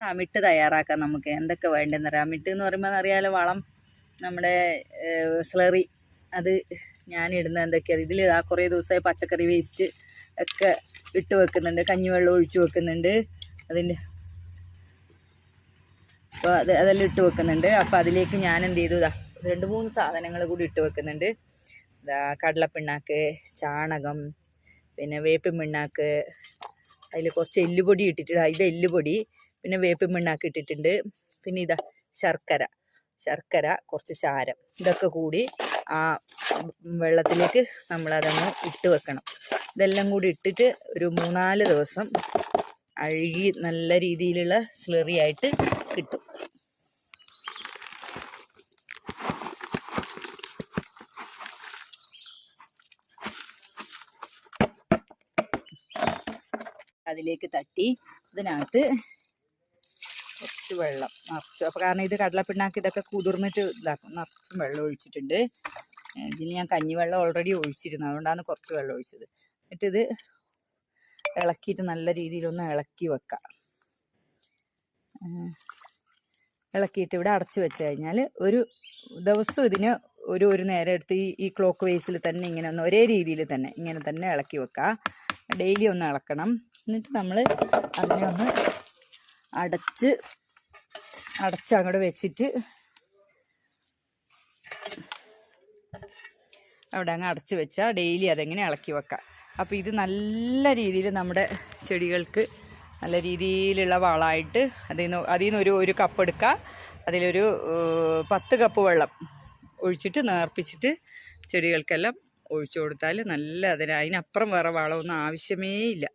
അമിട്ട് തയ്യാറാക്കാം നമുക്ക്. എന്തൊക്കെ വേണ്ടതെന്ന് അറിയാം. എന്ന് പറയുമ്പോൾ അറിയാലോ വളം നമ്മുടെ സ്ലറി അത് ഞാൻ ഇടുന്ന എന്തൊക്കെയാണ് ഇതിൽ ആ കുറേ ദിവസമായി പച്ചക്കറി വേസ്റ്റ് ഒക്കെ ഇട്ട് വെക്കുന്നുണ്ട്. കഞ്ഞിവെള്ളം ഒഴിച്ച് വെക്കുന്നുണ്ട്. അതിന്റെ അപ്പോൾ അത് അതെല്ലാം ഇട്ട് വെക്കുന്നുണ്ട്. അപ്പോൾ അതിലേക്ക് ഞാൻ എന്ത് ചെയ്തു? ഇതാ രണ്ട് മൂന്ന് സാധനങ്ങൾ കൂടി ഇട്ട് വെക്കുന്നുണ്ട്. ഇതാ കടലപ്പിണ്ണാക്ക് ചാണകം പിന്നെ വേപ്പിൻ പിണ്ണാക്ക് അതിൽ കുറച്ച് എല്ലുപൊടി ഇട്ടിട്ടുണ്ട് ഇത് എല്ലുപൊടി. പിന്നെ വേപ്പിൻ മണ്ണാക്കി ഇട്ടിട്ടുണ്ട്. പിന്നെ ഇതാ ശർക്കര. ശർക്കര കുറച്ച് ചാരം. ഇതൊക്കെ കൂടി ആ വെള്ളത്തിലേക്ക് നമ്മളതങ്ങ് ഇട്ട് വെക്കണം. ഇതെല്ലാം കൂടി ഇട്ടിട്ട് ഒരു മൂന്നാൽ ദിവസം അഴുകി നല്ല രീതിയിലുള്ള സ്ലറി ആയിട്ട് കിട്ടും. അതിലേക്ക് തട്ടി ഇതിനകത്ത് കുറച്ച് വെള്ളം നിറച്ചു. അപ്പോൾ കാരണം ഇത് കടലപ്പിണ്ണാക്ക് ഇതൊക്കെ കുതിർന്നിട്ട് ഇതാക്കും. നിറച്ചും വെള്ളം ഒഴിച്ചിട്ടുണ്ട്. ഇതിന് ഞാൻ കഞ്ഞിവെള്ളം ഓൾറെഡി ഒഴിച്ചിരുന്നു. അതുകൊണ്ടാണ് കുറച്ച് വെള്ളം ഒഴിച്ചത്. എന്നിട്ടിത് ഇളക്കിയിട്ട് നല്ല രീതിയിലൊന്ന് ഇളക്കി വെക്കാം. ഇളക്കിയിട്ട് ഇവിടെ അടച്ചു വെച്ച് കഴിഞ്ഞാൽ ഒരു ദിവസം ഇതിന് ഒരു ഒരു നേരം എടുത്ത് ഈ ഈ ക്ലോക്ക് വേസിൽ തന്നെ ഇങ്ങനെ ഒന്ന് ഒരേ രീതിയിൽ തന്നെ ഇങ്ങനെ തന്നെ ഇളക്കി വെക്കുക ഡെയിലി ഒന്ന് ഇളക്കണം. എന്നിട്ട് നമ്മൾ അതിനെ ഒന്ന് അടച്ച് അടച്ച് അങ്ങോട്ട് വെച്ചിട്ട് അവിടെ അങ്ങ് അടച്ച് വെച്ചാൽ ഡെയിലി അതെങ്ങനെ ഇളക്കി വെക്കാം. അപ്പോൾ ഇത് നല്ല രീതിയിൽ നമ്മുടെ ചെടികൾക്ക് നല്ല രീതിയിലുള്ള വളമായിട്ട് അതിൽ നിന്ന് അതിൽ നിന്ന് ഒരു ഒരു കപ്പ് എടുക്കുക അതിലൊരു പത്ത് കപ്പ് വെള്ളം ഒഴിച്ചിട്ട് നേർപ്പിച്ചിട്ട് ചെടികൾക്കെല്ലാം ഒഴിച്ചു കൊടുത്താൽ നല്ല അതിന് അതിനപ്പുറം വേറെ വളമൊന്നും ആവശ്യമേ ഇല്ല.